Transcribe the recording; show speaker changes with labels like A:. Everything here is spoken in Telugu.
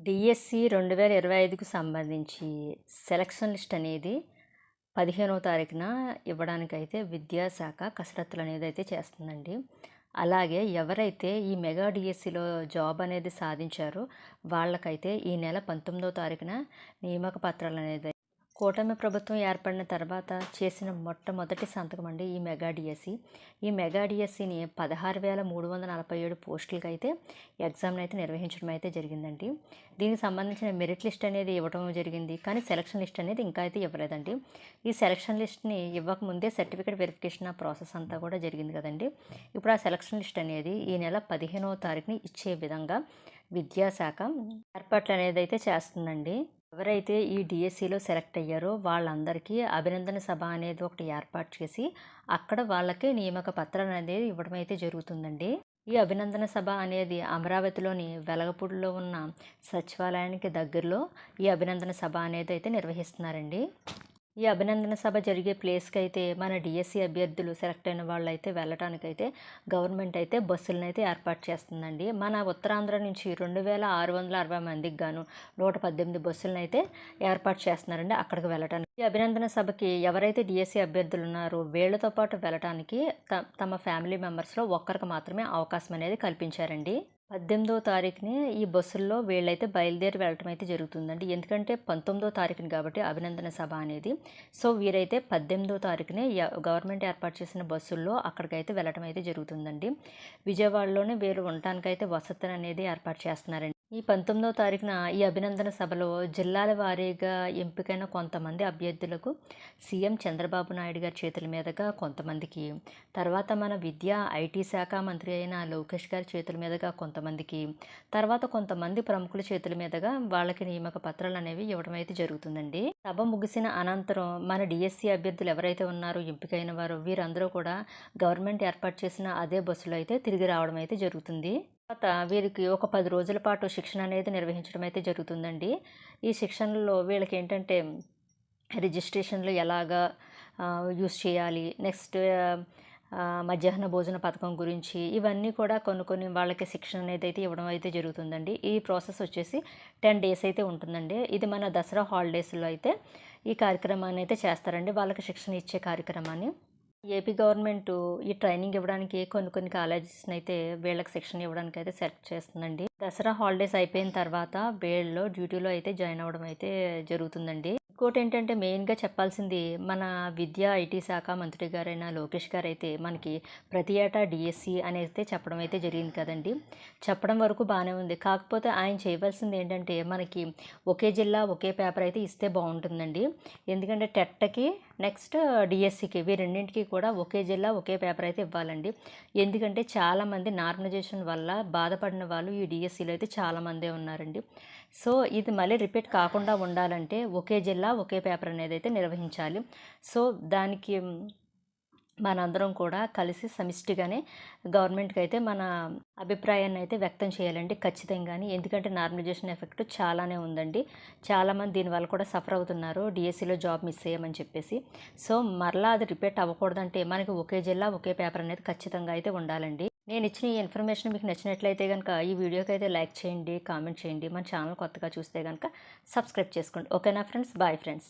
A: డిఎస్సి రెండు వేల ఇరవై ఐదుకు సంబంధించి సెలక్షన్ లిస్ట్ అనేది పదిహేనవ తారీఖున ఇవ్వడానికైతే విద్యాశాఖ కసరత్తులు అనేది అయితే చేస్తుందండి. అలాగే ఎవరైతే ఈ మెగా డిఎస్సిలో జాబ్ అనేది సాధించారో వాళ్ళకైతే ఈ నెల పంతొమ్మిదవ తారీఖున నియామక పత్రాలు అనేది కూటమి ప్రభుత్వం ఏర్పడిన తర్వాత చేసిన మొట్టమొదటి సంతకం అండి ఈ మెగా డిఎస్సి. ఈ మెగా డిఎస్సిని పదహారు వేల మూడు వందల నలభై ఏడు పోస్టులకి అయితే ఎగ్జామ్ని అయితే నిర్వహించడం అయితే జరిగిందండి. దీనికి సంబంధించిన మెరిట్ లిస్ట్ అనేది ఇవ్వడం జరిగింది. కానీ సెలక్షన్ లిస్ట్ అనేది ఇంకా అయితే ఇవ్వలేదండి. ఈ సెలక్షన్ లిస్ట్ని ఇవ్వకముందే సర్టిఫికేట్ వెరిఫికేషన్ ప్రాసెస్ అంతా కూడా జరిగింది కదండి. ఇప్పుడు ఆ సెలక్షన్ లిస్ట్ అనేది ఈ నెల పదిహేనవ తారీఖుని ఇచ్చే విధంగా విద్యాశాఖ ఏర్పాట్లు అనేది అయితే చేస్తుందండి. ఎవరైతే ఈ డిఎస్సిలో సెలెక్ట్ అయ్యారో వాళ్ళందరికీ అభినందన సభ అనేది ఒకటి ఏర్పాటు చేసి అక్కడ వాళ్ళకి నియామక పత్రాలు అనేది ఇవ్వడం అయితే జరుగుతుందండి. ఈ అభినందన సభ అనేది అమరావతిలోని వెలగపూడిలో ఉన్న సచివాలయానికి దగ్గరలో ఈ అభినందన సభ అనేది అయితే నిర్వహిస్తున్నారండి. ఈ అభినందన సభ జరిగే ప్లేస్కి అయితే మన డిఎస్సి అభ్యర్థులు సెలెక్ట్ అయిన వాళ్ళు అయితే వెళ్ళటానికైతే గవర్నమెంట్ అయితే బస్సులను అయితే ఏర్పాటు చేస్తుందండి. మన ఉత్తరాంధ్ర నుంచి రెండు వేల ఆరు వందల అరవై మందికి గాను నూట పద్దెనిమిది బస్సులను అయితే ఏర్పాటు చేస్తున్నారండి అక్కడికి వెళ్ళటానికి. ఈ అభినందన సభకి ఎవరైతే డిఎస్సి అభ్యర్థులు ఉన్నారో వీళ్ళతో పాటు వెళ్ళటానికి తమ ఫ్యామిలీ మెంబర్స్లో ఒక్కరికి మాత్రమే అవకాశం అనేది కల్పించారండి. పద్దెనిమిదో తారీఖుని ఈ బస్సుల్లో వీళ్ళైతే బయలుదేరి వెళ్ళటం అయితే జరుగుతుందండి. ఎందుకంటే పంతొమ్మిదో తారీఖుని కాబట్టి అభినందన సభ అనేది. సో వీరైతే పద్దెనిమిదో తారీఖునే గవర్నమెంట్ ఏర్పాటు చేసిన బస్సుల్లో అక్కడికైతే వెళ్ళటం అయితే జరుగుతుందండి. విజయవాడలోనే వీరు ఉండటానికైతే వసతి అనేది ఏర్పాటు చేస్తున్నారండి. ఈ పంతొమ్మిదవ తారీఖున ఈ అభినందన సభలో జిల్లాల వారీగా ఎంపికైన కొంతమంది అభ్యర్థులకు సీఎం చంద్రబాబు నాయుడు గారి చేతుల మీదుగా కొంతమందికి తర్వాత మన విద్యా ఐటీ శాఖ మంత్రి అయిన లోకేష్ గారి చేతుల మీదుగా కొంతమందికి తర్వాత కొంతమంది ప్రముఖుల చేతుల మీదుగా వాళ్ళకి నియామక పత్రాలు అనేవి ఇవ్వడం అయితే జరుగుతుందండి. సభ ముగిసిన అనంతరం మన డిఎస్సి అభ్యర్థులు ఎవరైతే ఉన్నారో ఎంపికైన వారు వీరందరూ కూడా గవర్నమెంట్ ఏర్పాటు చేసిన అదే బస్సులో అయితే తిరిగి రావడం అయితే జరుగుతుంది. తర్వాత వీరికి ఒక పది రోజుల పాటు శిక్షణ అనేది నిర్వహించడం అయితే జరుగుతుందండి. ఈ శిక్షణలో వీళ్ళకి ఏంటంటే రిజిస్ట్రేషన్లు ఎలాగా యూస్ చేయాలి నెక్స్ట్ మధ్యాహ్న భోజన పథకం గురించి ఇవన్నీ కూడా కొన్ని కొన్ని వాళ్ళకి శిక్షణ అనేది అయితే ఇవ్వడం అయితే జరుగుతుందండి. ఈ ప్రాసెస్ వచ్చేసి టెన్ డేస్ అయితే ఉంటుందండి. ఇది మన దసరా హాలిడేస్లో అయితే ఈ కార్యక్రమాన్ని అయితే చేస్తారండి. వాళ్ళకి శిక్షణ ఇచ్చే కార్యక్రమాన్ని. ఏపీ గవర్నమెంట్ ఈ ట్రైనింగ్ ఇవ్వడానికి కొన్ని కొన్ని కాలేజెస్ని అయితే వీళ్ళకి శిక్షణ ఇవ్వడానికి అయితే సెలెక్ట్ చేస్తుందండి. దసరా హాలిడేస్ అయిపోయిన తర్వాత వీళ్ళు డ్యూటీలో అయితే జాయిన్ అవ్వడం అయితే జరుగుతుందండి. ఇంకోటి ఏంటంటే మెయిన్గా చెప్పాల్సింది మన విద్యా ఐటీ శాఖ మంత్రి గారైన లోకేష్ గారు అయితే మనకి ప్రతి ఏటా డిఎస్సి అనేది చెప్పడం అయితే జరిగింది కదండి. చెప్పడం వరకు బాగానే ఉంది. కాకపోతే ఆయన చేయవలసింది ఏంటంటే మనకి ఒకే జిల్లా ఒకే పేపర్ అయితే ఇస్తే బాగుంటుందండి. ఎందుకంటే టెట్టకి నెక్స్ట్ డిఎస్సికి రెండింటికి కూడా ఒకే జిల్లా ఒకే పేపర్ అయితే ఇవ్వాలండి. ఎందుకంటే చాలామంది నార్మలైజేషన్ వల్ల బాధపడిన వాళ్ళు ఈ డిఎస్సిలో అయితే చాలామందే ఉన్నారండి. సో ఇది మళ్ళీ రిపీట్ కాకుండా ఉండాలంటే ఒకే జిల్లా ఒకే పేపర్ అనేది అయితే నిర్వహించాలి. సో దానికి మనందరం కూడా కలిసి సమిష్టిగానే గవర్నమెంట్కి అయితే మన అభిప్రాయాన్ని అయితే వ్యక్తం చేయాలండి ఖచ్చితంగానే. ఎందుకంటే నార్మలైజేషన్ ఎఫెక్ట్ చాలానే ఉందండి. చాలామంది దీనివల్ల కూడా సఫర్ అవుతున్నారు. డిఎస్సిలో జాబ్ మిస్ అయ్యామని చెప్పేసి. సో మరలా అది రిపీట్ అవ్వకూడదంటే మనకి ఒకే జిల్లా ఒకే పేపర్ అనేది ఖచ్చితంగా అయితే ఉండాలండి. నేను ఇచ్చిన ఈ ఇన్ఫర్మేషన్ మీకు నచ్చినట్లయితే కనుక ఈ వీడియోకి అయితే లైక్ చేయండి కామెంట్ చేయండి. మన ఛానల్ కొత్తగా చూస్తే కనుక సబ్స్క్రైబ్ చేసుకోండి. ఓకేనా ఫ్రెండ్స్ బాయ్ ఫ్రెండ్స్